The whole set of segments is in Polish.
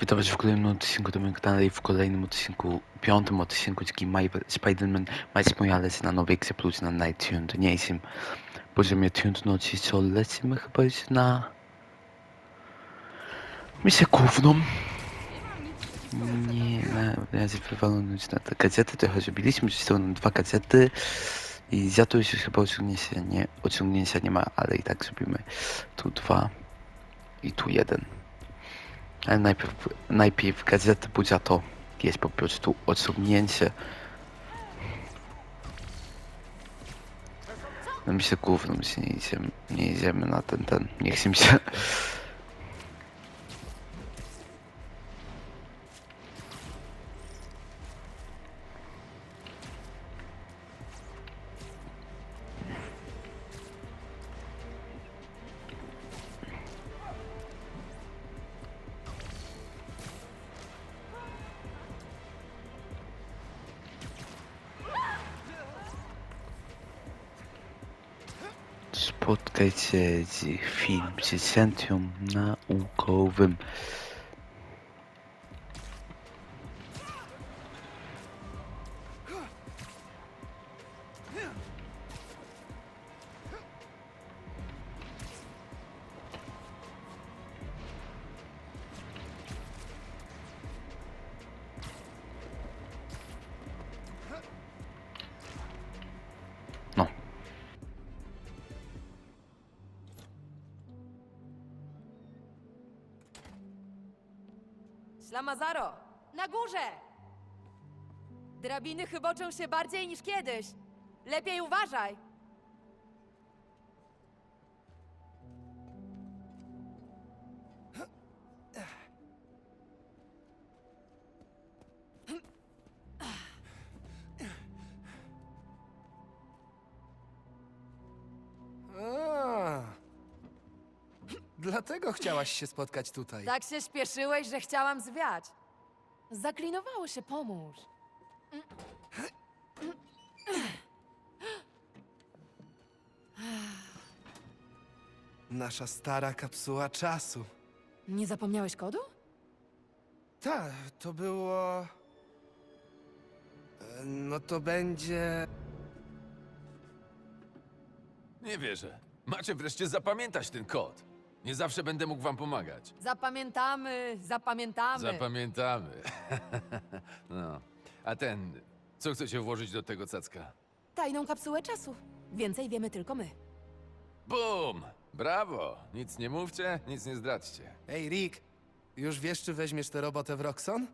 Witawać w kolejnym odcinku do mojego kanału i w kolejnym odcinku, piątym odcinku, dziki My Spider-Man Miles Morales na nowej grze plus na Tuned poziomie Tuned no ci co lecimy chyba już na misję główną. Nie, na razie wywalono już na te gazety, trochę zrobiliśmy, że są dwa gazety i za to już chyba osiągnięcia nie, osiągnięcia nie ma, ale i tak zrobimy tu dwa i tu jeden. Ale najpierw, najpierw gazety Budzia to jest po prostu odsunięcie. No mi się główną my się nie idziemy, nie idziemy na ten, ten, nie chcę mi się. Się z film z Centrum Naukowym. Ślamazaro, na górze! Drabiny chyboczą się bardziej niż kiedyś. Lepiej uważaj. Dlatego chciałaś się spotkać tutaj. Tak się śpieszyłeś, że chciałam zwiać. Zaklinowało się, pomóż. Nasza stara kapsuła czasu. Nie zapomniałeś kodu? Tak, to było. E, No to będzie. Nie wierzę. Macie wreszcie zapamiętać ten kod. Nie zawsze będę mógł wam pomagać. Zapamiętamy, zapamiętamy. Zapamiętamy. no. A ten, co chcecie włożyć do tego cacka? Tajną kapsułę czasu. Więcej wiemy tylko my. Bum! Brawo! Nic nie mówcie, nic nie zdradźcie. Ej, Rick, już wiesz, czy weźmiesz tę robotę w Roxon?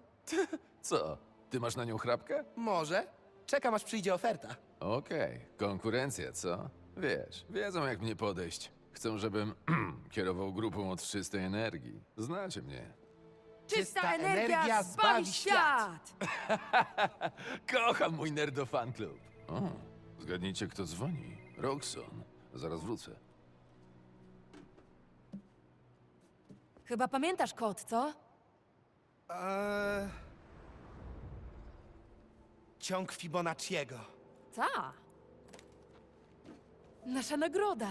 Co? Ty masz na nią chrapkę? Może. Czekam, aż przyjdzie oferta. Okej, konkurencja, co? Wiesz, wiedzą jak mnie podejść. Chcą, żebym kierował grupą od czystej energii. Znacie mnie. Czysta, energia, zbawi świat! Kocham mój nerdo fan club. O, zgadnijcie kto dzwoni. Roxon. Zaraz wrócę. Chyba pamiętasz kod, co? Eee... Ciąg Fibonacciego. Ta. Nasza nagroda.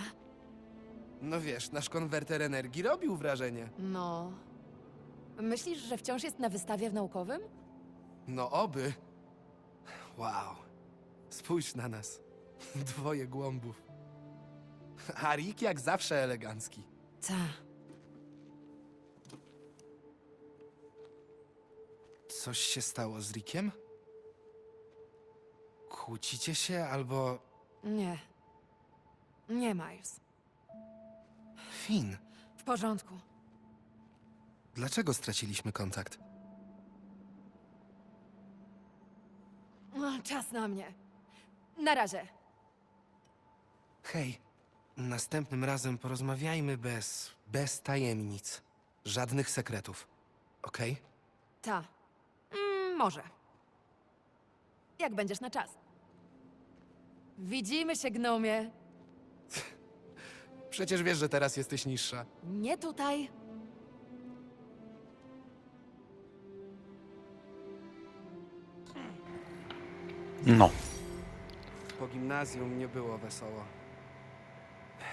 No wiesz, nasz konwerter energii robił wrażenie. No. Myślisz, że wciąż jest na wystawie w naukowym? No oby. Wow. Spójrz na nas. Dwoje głąbów. A Rick jak zawsze elegancki. Ta. Coś się stało z Rickiem? Kłócicie się albo... Nie. Nie, Miles. W porządku. dlaczego straciliśmy kontakt? O, czas na mnie. Na razie. Hej, następnym razem porozmawiajmy bez... bez tajemnic. Żadnych sekretów. Okej? Ta. Mm, może. Jak będziesz na czas. Widzimy się, gnomie. Przecież wiesz, że teraz jesteś niższa. Nie tutaj. no. Po gimnazjum nie było wesoło.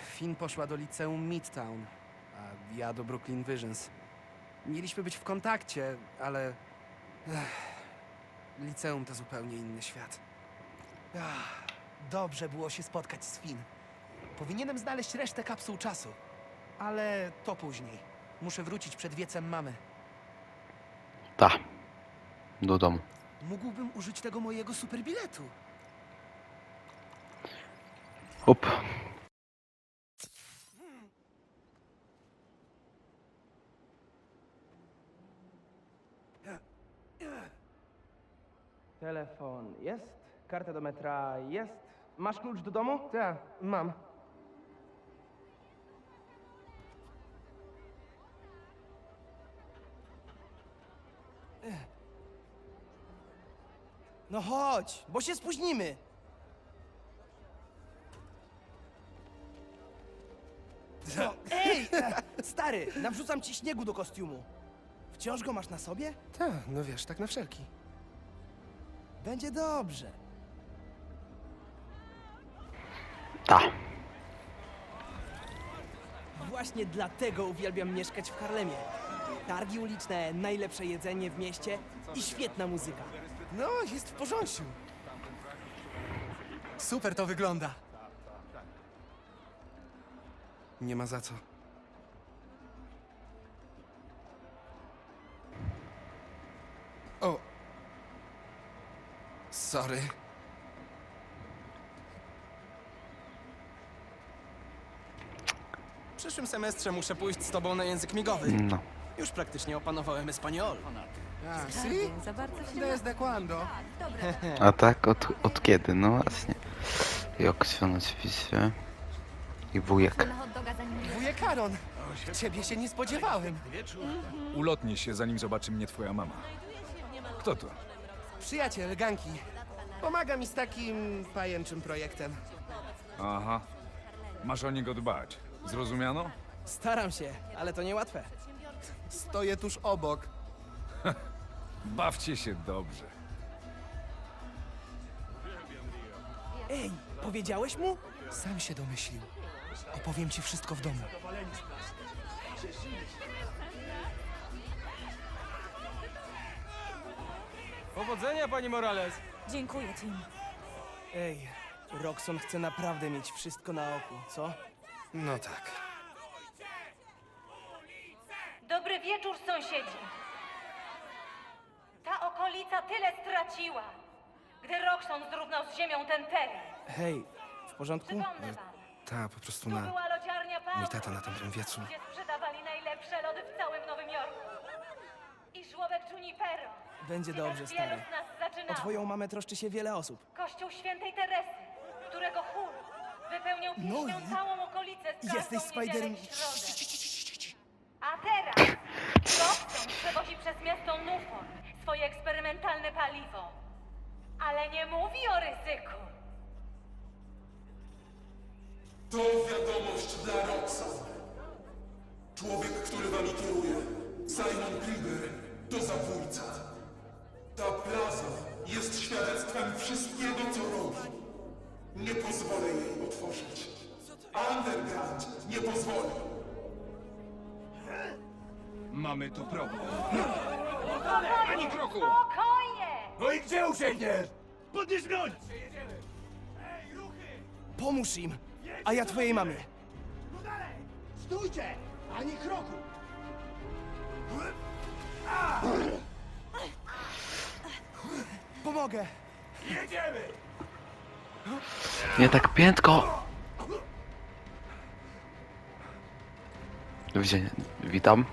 Finn poszła do liceum Midtown, a ja do Brooklyn Visions. Mieliśmy być w kontakcie, ale... Ech, liceum to zupełnie inny świat. Ach, dobrze było się spotkać z Finn. Powinienem znaleźć resztę kapsuł czasu. Ale to później. Muszę wrócić przed wiecem mamy. Ta. Do domu. Mógłbym użyć tego mojego superbiletu. Hop. Telefon jest, karta do metra jest. Masz klucz do domu? Tak, mam. No chodź, bo się spóźnimy. No, ej! Stary, nawrzucam ci śniegu do kostiumu. Wciąż go masz na sobie? Tak, no wiesz, tak na wszelki. Będzie dobrze. Ta. Właśnie dlatego uwielbiam mieszkać w Harlemie. Targi uliczne, najlepsze jedzenie w mieście i świetna muzyka. No, jest w porządku. Super to wygląda. Nie ma za co. O. Sorry. W przyszłym semestrze muszę pójść z tobą na język migowy. No. Już praktycznie opanowałem espanol. A, si? Za bardzo się Desde cuando? A tak? Od, od kiedy? No właśnie. Joksion oczywiście. I wujek. Wujek Aaron. Ciebie się nie spodziewałem. Ulotnie się, zanim zobaczy mnie twoja mama. Kto to? Przyjaciel Ganki. Pomaga mi z takim pajęczym projektem. Aha. Masz o niego dbać. Zrozumiano? Staram się, ale to niełatwe. Stoję tuż obok. Bawcie się dobrze. Ej, powiedziałeś mu? Sam się domyślił. Opowiem ci wszystko w domu. Powodzenia, pani Morales! Dziękuję, Tim. Ej, Roxon chce naprawdę mieć wszystko na oku, co? No tak. Dobry wieczór, sąsiedzi. Ta okolica tyle straciła, gdy Roxon zrównał z ziemią ten teren. Hej, w porządku? Przypomnę wam, Ta, po prostu tu na... była lodziarnia Paweł, Mój tata na tamtym wiecu. gdzie sprzedawali najlepsze lody w całym Nowym Jorku. I żłobek Junipero, Będzie gdzie dobrze, wielu stary. z nas O zaczynało. twoją mamę troszczy się wiele osób. Kościół Świętej Teresy, którego chór wypełniał No pieśnią i? całą okolicę z Jesteś Spiderem. A teraz Roxton przewozi przez miasto Newport swoje eksperymentalne paliwo. Ale nie mówi o ryzyku. To wiadomość dla Roxon. Człowiek, który wami kieruje, Simon Krieger, to zabójca. Ta plaza jest świadectwem wszystkiego, co robi. Nie pozwolę jej otworzyć. Underground nie pozwoli. Mamy tu problem. Ani kroku! Spokojnie! No i gdzie uciekniesz? Pomóż im, a ja twojej mamie. Pomogę. Nie tak piętko! Do widzenia. Witam.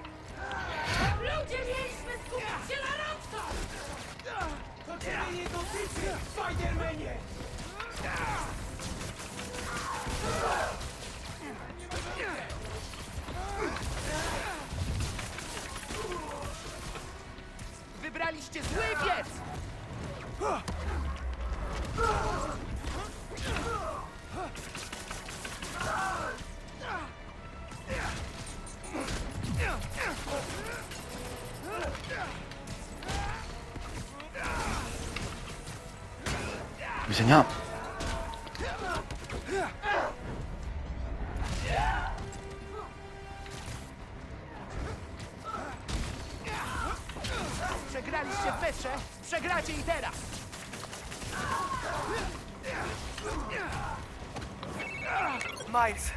Miles,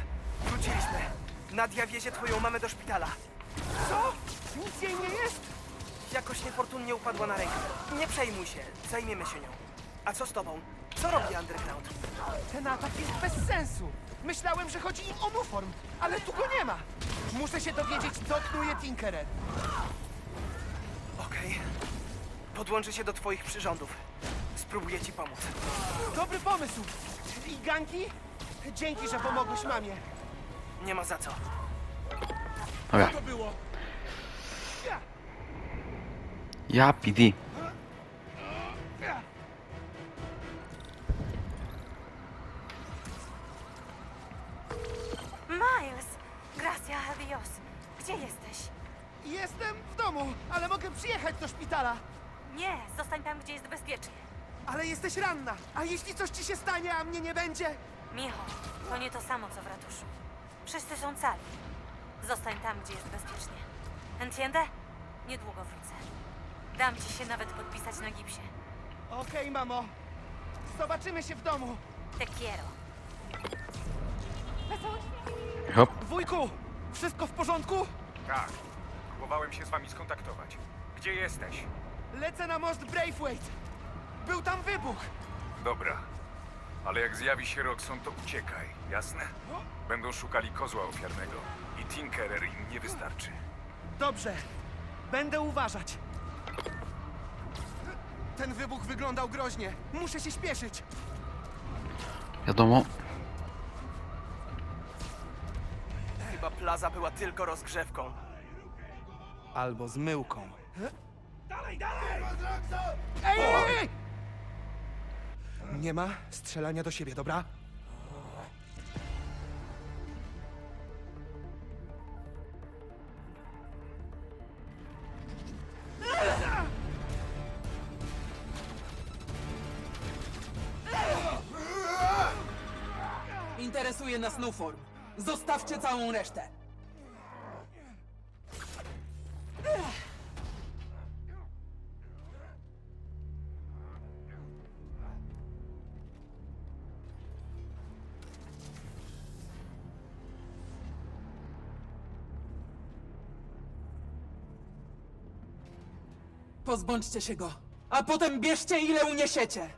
wróciliśmy. Nadia wiezie twoją mamę do szpitala. Co? Nic jej nie jest? Jakoś niefortunnie upadła na rękę. Nie przejmuj się, zajmiemy się nią. A co z tobą? Co robi Underground? Ten atak jest bez sensu. Myślałem, że chodzi im o Nuform, ale tu go nie ma. Muszę się dowiedzieć, co knuje Tinkerer. Okej. Podłączę się do twoich przyrządów. Spróbuję ci pomóc. Dobry pomysł. I ganki? Dzięki, że pomogłeś mamie. Nie ma za co. Dobra, To było. ja PD. Miles! Gracia a Dios. Gdzie jesteś? Jestem w domu, ale mogę przyjechać do szpitala. Nie, zostań tam, gdzie jest bezpiecznie. Ale jesteś ranna. A jeśli coś ci się stanie, a mnie nie będzie? Micho, to nie to samo, co w ratuszu. Wszyscy są cali. Zostań tam, gdzie jest bezpiecznie. Entiende? Niedługo wrócę. Dam ci się nawet podpisać na gipsie. Okej, mamo. Zobaczymy się w domu. Te quiero. Hop. Wujku, wszystko w porządku? Tak. Próbowałem się z wami skontaktować. Gdzie jesteś? Lecę na most Braithwaite. Był tam wybuch. Dobra. Ale jak zjawi się Roxon, to uciekaj, jasne? Będą szukali kozła ofiarnego. I Tinkerer im nie wystarczy. Dobrze. Będę uważać. Ten wybuch wyglądał groźnie. Muszę się śpieszyć. Wiadomo. Chyba plaza była tylko rozgrzewką. Albo zmyłką. Ej, ej, ej! Nie ma strzelania do siebie, dobra? Interesuje nas Nuform. Zostawcie całą resztę. Pozbądźcie się go, a potem bierzcie ile uniesiecie.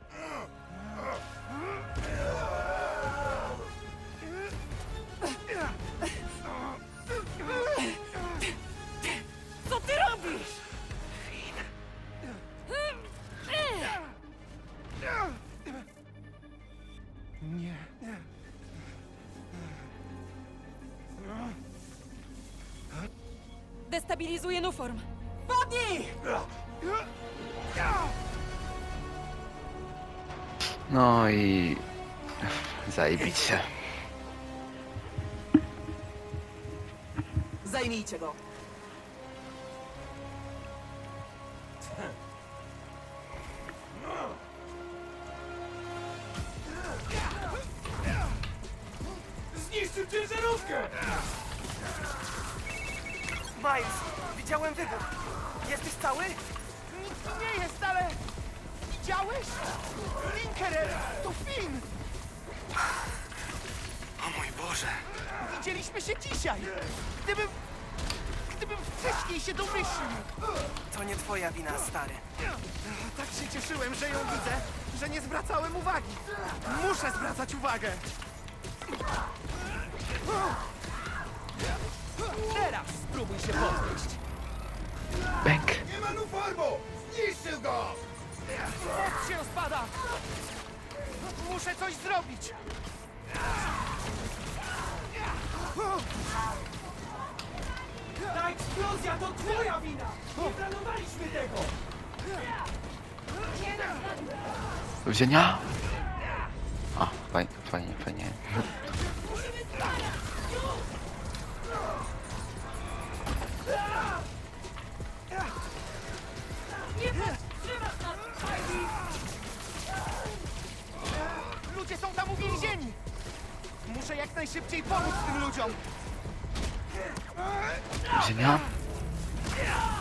Co ty robisz? Nie. Destabilizuje Nuform. No i... Zajebiście. Zajmijcie go. Zniszczył ciężarówkę! Miles, widziałem wybuch. Jesteś cały? Nic tu nie jest, ale... Widziałeś? Tinkerer! To Finn! O mój Boże. Widzieliśmy się dzisiaj! Gdybym... Gdybym wcześniej się domyślił! To nie twoja wina, stary. Tak się cieszyłem, że ją widzę, że nie zwracałem uwagi. Muszę zwracać uwagę! Teraz spróbuj się podnieść! Bęk. Nie ma Nuformu! Zniszczył go! Most się rozpada! Muszę coś zrobić! Ta eksplozja to twoja wina! Nie planowaliśmy tego! Do widzenia. A, fajnie, fajnie, fajnie. Uwięzieni! Muszę jak najszybciej pomóc tym ludziom! Do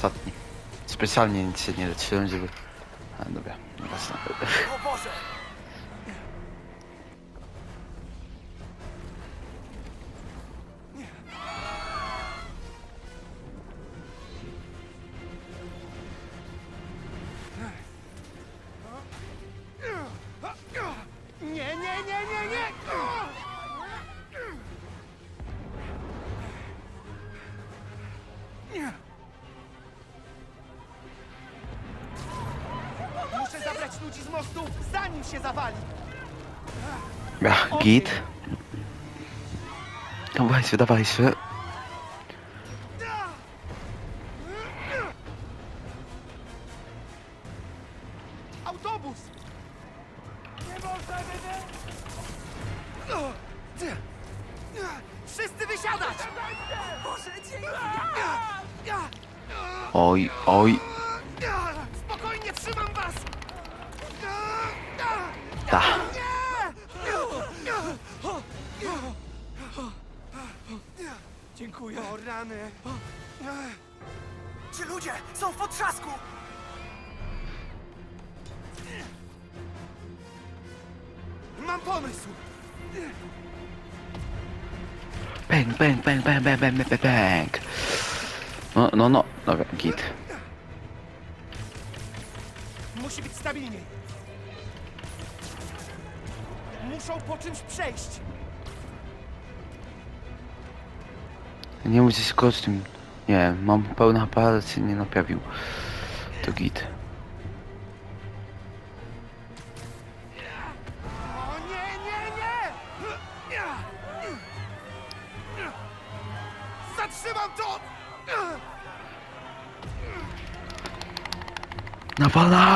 сатни. Спеціальні ініціативи. Z mostu, zanim się zawali! Ja, git. Dawaj się, dawaj się. Bang, bang, bang, bang, bang, bang, bang, bang. No, no, no. Dobra, git. Musi być stabilniej. Muszą po czymś przejść. Nie musisz kostium. Nie, mam pełny aparat, się nie naprawił. To git.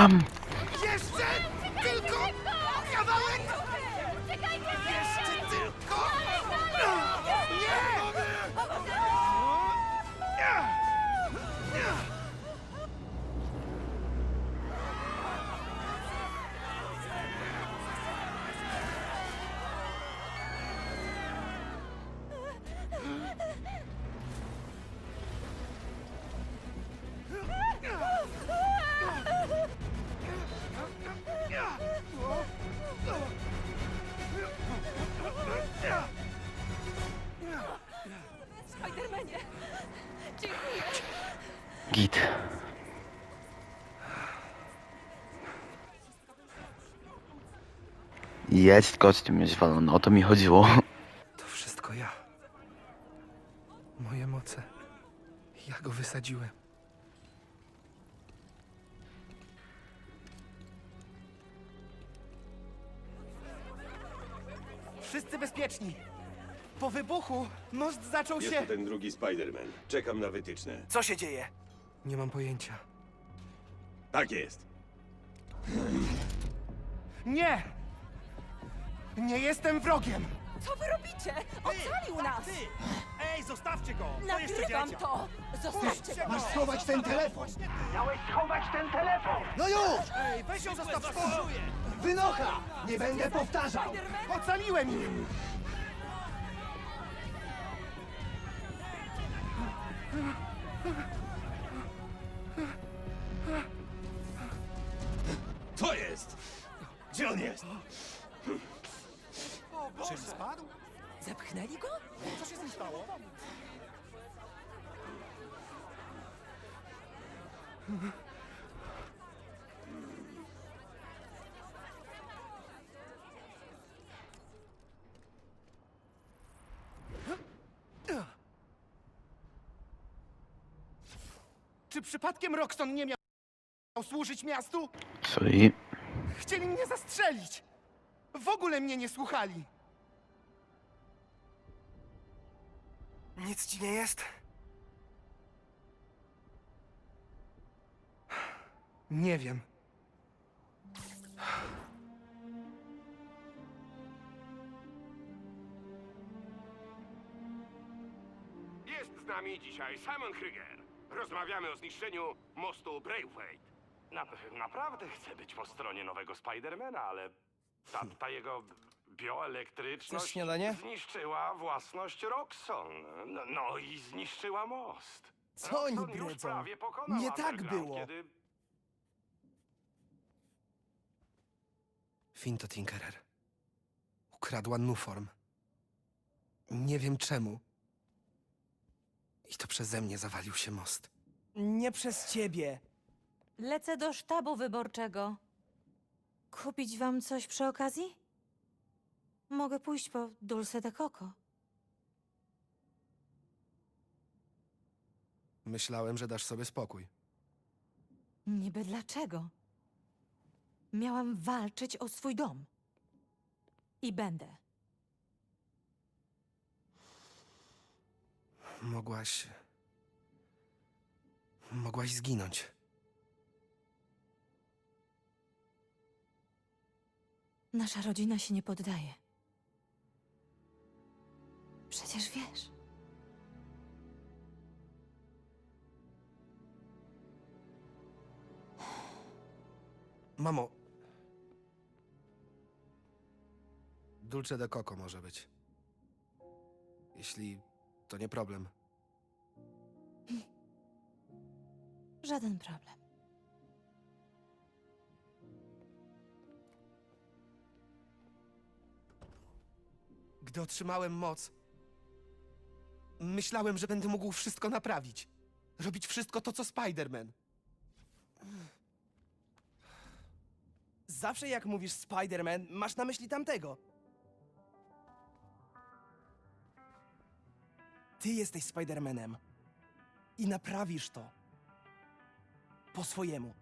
Mom Jest kostium już walony, o to mi chodziło. To wszystko ja. Moje moce. Ja go wysadziłem. Wszyscy bezpieczni. Po wybuchu most zaczął Jest się... tu ten drugi Spider-Man. Czekam na wytyczne. Co się dzieje? Nie mam pojęcia. Tak jest. Nie! Nie jestem wrogiem! Co wy robicie? Ocalił nas! Ej, zostawcie go! Nagrywam to! Zostawcie go! schować ten telefon! Miałeś schować ten telefon! No już! Ej, weź ją zostaw w spokoju! Wynocha! Nie będę powtarzał! Ocaliłem ich! Czy przypadkiem Roxton nie miał służyć miastu? Sorry. Chcieli mnie zastrzelić! W ogóle mnie nie słuchali! Nic ci nie jest? Nie wiem. Jest z nami dzisiaj Simon Krieger. Rozmawiamy o zniszczeniu mostu Braithwaite. Na, naprawdę chcę być po stronie nowego Spidermana, ale ta, hmm. ta jego bioelektryczność śniadanie? zniszczyła własność Roxon. No, no i zniszczyła most. Co oni już prawie pokonał Nie tak było. Kiedy Finn to Tinkerer. Ukradła Nuform. Nie wiem czemu. I to przeze mnie zawalił się most. Nie przez ciebie. Lecę do sztabu wyborczego. Kupić wam coś przy okazji? Mogę pójść po Dulce de Coco. Myślałem, że dasz sobie spokój. Niby dlaczego? Miałam walczyć o swój dom. I będę. Mogłaś. Mogłaś zginąć. Nasza rodzina się nie poddaje. Przecież wiesz. Mamo. Dulce de Coco może być. Jeśli to nie problem. Żaden problem. Gdy otrzymałem moc, myślałem, że będę mógł wszystko naprawić. Robić wszystko to, co Spider-Man. Zawsze jak mówisz Spider-Man, masz na myśli tamtego. Ty jesteś Spider-Manem. I naprawisz to. Po swojemu.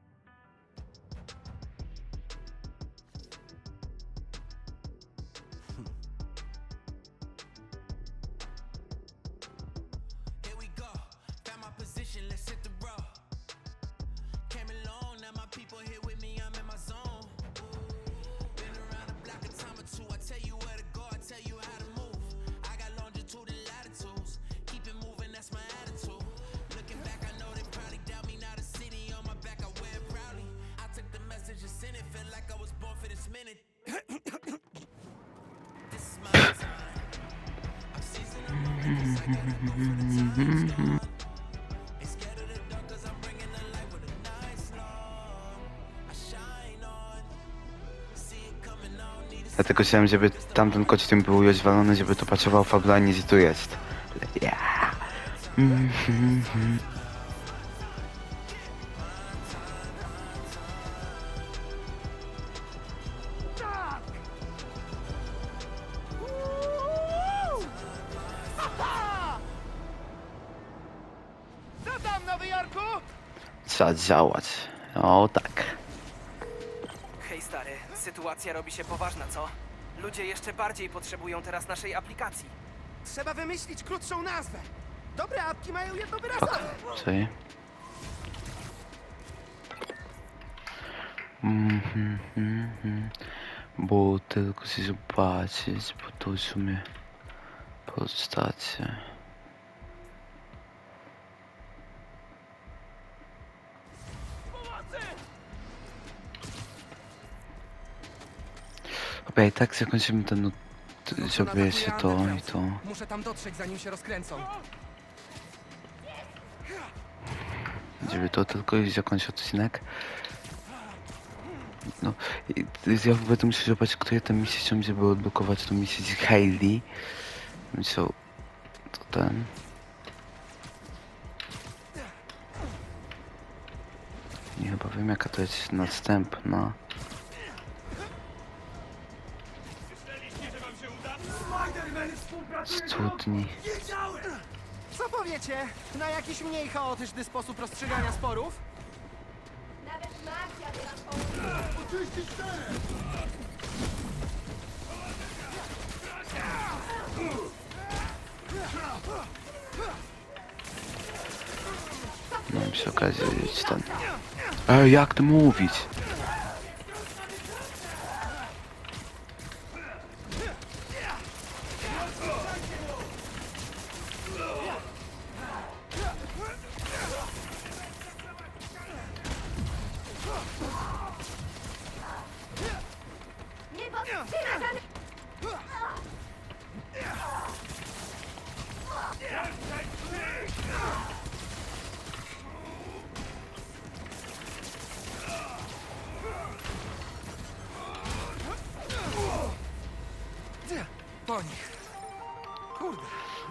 Dlatego chciałem, żeby tamten kostium był rozwalony, żeby to pasował fabularnie, gdzie tu jest. Ja. Działać. O tak. Hej stary, sytuacja robi się poważna, co? Ludzie jeszcze bardziej potrzebują teraz naszej aplikacji. Trzeba wymyślić krótszą nazwę. Dobre apki mają jednowyrazowe. Czyli... Mhm, mhm. Bo tylko się zobaczyć, bo to w sumie postacie. I tak zakończymy ten, od- zrobię się to i to. Muszę tam dotrzeć, zanim się rozkręcą. żeby to tylko i zakończyć odcinek. No, i ja będę musiał zobaczyć, które te misje są, żeby odblokować tą misję z Hailey. Co, to ten. Nie chyba wiem jaka to jest następna. Studni. Co powiecie na jakiś mniej chaotyczny sposób rozstrzygania sporów? No przy okazji jest ten. Ej, jak to mówić? Po nich. Kurde,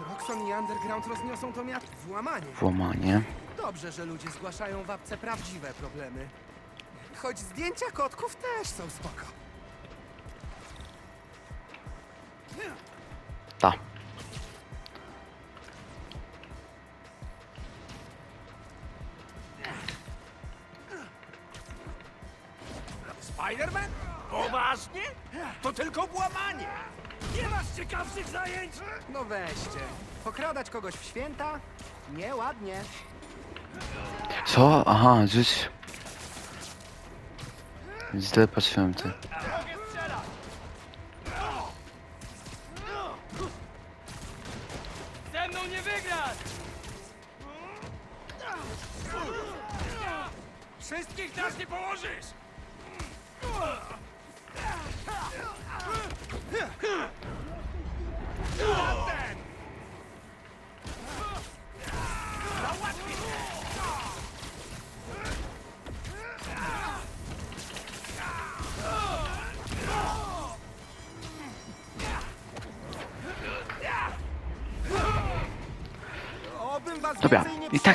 Roxon i Underground rozniosą to miasto w łamanie. Włamanie. Dobrze, że ludzie zgłaszają w apce prawdziwe problemy. Choć zdjęcia kotków też są spoko. Kogoś w święta? Nieładnie. Co? Aha, rzuć. Źle patrzyłem ty.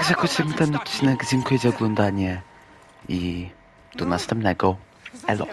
Zakończymy ten odcinek. Dziękuję za oglądanie i do następnego. Elo.